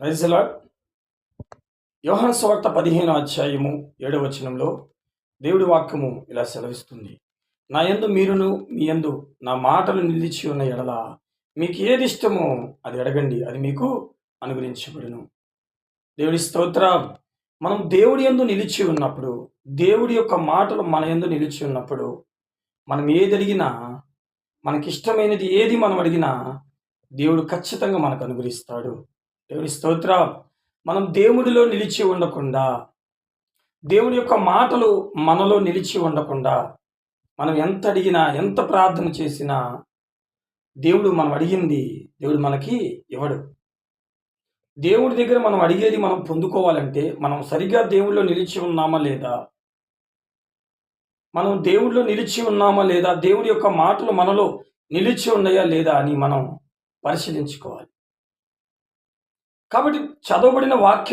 రైజలా యోహాన్ స్వార్త పదిహేను అధ్యాయము ఏడవ వచనంలో దేవుడి వాక్యము ఇలా సెలవిస్తుంది. నా యందు మీరును మీ యందు నా మాటలు నిలిచి ఉన్న ఎడల మీకు ఏది ఇష్టమో అది అడగండి అది మీకు అనుగ్రహించబడును. దేవుడి స్తోత్రం. మనం దేవుడి యందు నిలిచి ఉన్నప్పుడు దేవుడి యొక్క మాటలు మన యందు నిలిచి ఉన్నప్పుడు మనం ఏది అడిగినా మనకిష్టమైనది ఏది మనం అడిగినా దేవుడు ఖచ్చితంగా మనకు అనుగ్రహిస్తాడు. దేవుని స్తోత్రం మనం దేవుడిలో నిలిచి ఉండకుండా దేవుడి యొక్క మాటలు మనలో నిలిచి ఉండకుండా మనం ఎంత అడిగినా ఎంత ప్రార్థన చేసినా దేవుడు మనం అడిగింది దేవుడు మనకి ఇవ్వడు. దేవుడి దగ్గర మనం అడిగేది మనం పొందుకోవాలంటే మనం సరిగా దేవుడిలో నిలిచి ఉన్నామా లేదా? మనం దేవుడిలో నిలిచి ఉన్నామా లేదా? దేవుడి యొక్క మాటలు మనలో నిలిచి ఉన్నాయా లేదా అని మనం పరిశీలించుకోవాలి. కాబట్టి చదవబడిన వాక్యం